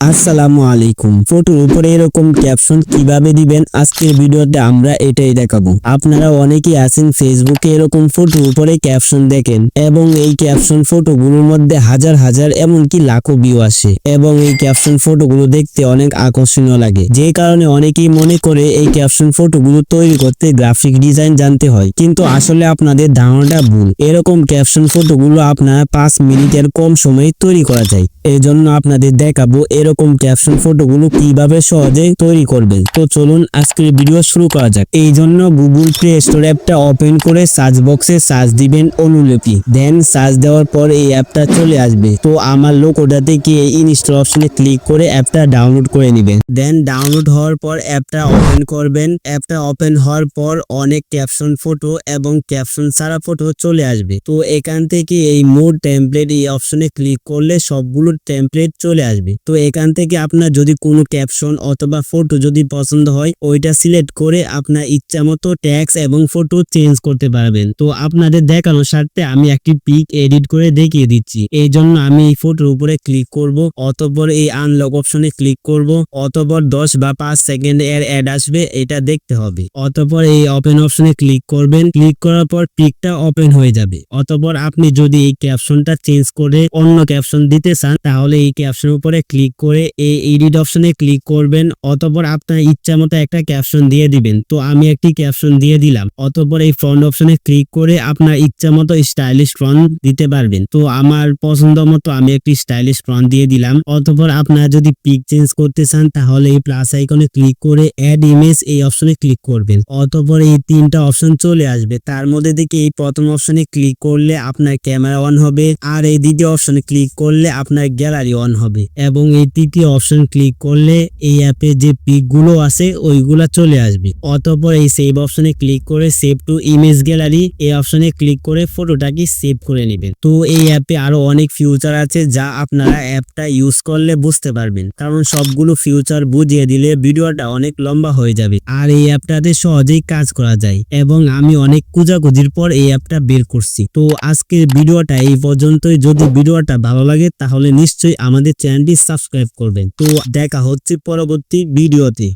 আসসালামু আলাইকুম। ফটোর উপরে এরকম ক্যাপশন কীভাবে দিবেন? আজকের ভিডিওতে আমরা এটাই দেখাবো। আপনারা অনেকেই আছেন ফেসবুকে এরকম ফটোর উপরে ক্যাপশন দেখেন এবং এই ক্যাপশন ফটোগুলোর মধ্যে হাজার হাজার এমনকি লাখো ভিউ আসে এবং এই ক্যাপশন ফটোগুলো দেখতে অনেক আকর্ষণীয় লাগে। যে কারণে অনেকেই মনে করে এই ক্যাপশন ফটোগুলো তৈরি করতে গ্রাফিক ডিজাইন জানতে হয়। কিন্তু আসলে আপনাদের ধারণাটা ভুল। এরকম ক্যাপশন ফটোগুলো আপনার পাঁচ মিনিটের কম সময়ে তৈরি করা যায়। এই জন্য আপনাদের দেখাবো এরকম ক্যাপশন ফটোগুলো কীভাবে সহজে তৈরি করবেন? তো চলুন আজকের ভিডিও শুরু করা যাক। এই জন্য গুগল প্লে স্টোর অ্যাপটা ওপেন করে সার্চ বক্সে সার্চ দিবেন অনুলিপি। দেন সার্চ দেওয়ার পর এই অ্যাপটা চলে আসবে। তো আমার লোক ওটাতে গিয়ে ইনস্টল অপশনে ক্লিক করে অ্যাপটা ডাউনলোড করে নেবেন। দেন ডাউনলোড হওয়ার পর অ্যাপটা ওপেন করবেন। অ্যাপটা ওপেন হওয়ার পর অনেক ক্যাপশন ফটো এবং ক্যাপশন ছাড়া ফটো চলে আসবে। তো এখান থেকে এই মোড টেমপ্লেট এই অপশনে ক্লিক করলে সবগুলো টেমপ্লেট চলে আসবে। তো এখান থেকে আপনার যদি কোনো ক্যাপশন অথবা ফটো যদি পছন্দ হয়, ওইটা সিলেক্ট করে আপনার ইচ্ছা মতো ট্যাক্স এবং ফটো চেঞ্জ করতে পারবেন। তো আপনাদের দেখানোর স্বার্থে আমি একটি পিক এডিট করে দেখিয়ে দিচ্ছি। এই জন্য আমি এই ফটোর উপরে ক্লিক করব, অতঃপর এই আনলক অপশনে ক্লিক করব, অতঃপর দশ বা পাঁচ সেকেন্ড এর অ্যাড আসবে, এটা দেখতে হবে। অতঃপর এই ওপেন অপশনে ক্লিক করবেন। ক্লিক করার পর পিকটা ওপেন হয়ে যাবে। অতঃপর আপনি যদি এই ক্যাপশনটা চেঞ্জ করে অন্য ক্যাপশন দিতে চান, তাহলে এই ক্যাপশনের উপরে ক্লিক করে এই এডিট অপশনে ক্লিক করবেন, অতঃপর আপনার ইচ্ছা মতো একটা ক্যাপশন দিয়ে দিবেন। তো আমি একটি ক্যাপশন দিয়ে দিলাম, অতঃপর এই ফ্রন্ট অপশনে ক্লিক করে আপনার ইচ্ছা মতো স্টাইলিশ ফ্রন্ট দিতে পারবেন। তো আমার পছন্দ মতো আমি একটি স্টাইলিশ ফ্রন্ট দিয়ে দিলাম, অতঃপর আপনারা যদি পিক চেঞ্জ করতে চান, তাহলে এই প্লাস আইকনে ক্লিক করে অ্যাড ইমেজ এই অপশনে ক্লিক করবেন। অতঃপর এই তিনটা অপশন চলে আসবে, তার মধ্যে থেকে এই প্রথম অপশনে ক্লিক করলে আপনার ক্যামেরা অন হবে, আর এই দ্বিতীয় অপশনে ক্লিক করলে আপনার গ্যালারি অন হবে, এবং এই তৃতীয় অপশন ক্লিক করলে এই অ্যাপে যে পিকগুলো আছে, ওইগুলা চলে আসবে। অতঃপর এই সেভ অপশনে ক্লিক করে সেভ টু ইমেজ গ্যালারি এই অপশনে ক্লিক করে ফটোটাকে সেভ করে নেবেন। তো এই অ্যাপে আরও অনেক ফিউচার আছে যা আপনারা অ্যাপটা ইউজ করলে বুঝতে পারবেন। কারণ সবগুলো ফিউচার বুঝিয়ে দিলে ভিডিওটা অনেক লম্বা হয়ে যাবে। আর এই অ্যাপটাতে সহজেই কাজ করা যায় এবং আমি অনেক কুজাকুজির পর এই অ্যাপটা বের করছি। তো আজকের ভিডিওটা এই পর্যন্তই। যদি ভিডিওটা ভালো লাগে তাহলে নিশ্চয়ই আমাদের চ্যানেলটি সাবস্ক্রাইব করবেন। তো দেখা হচ্ছে পরবর্তী ভিডিওতে।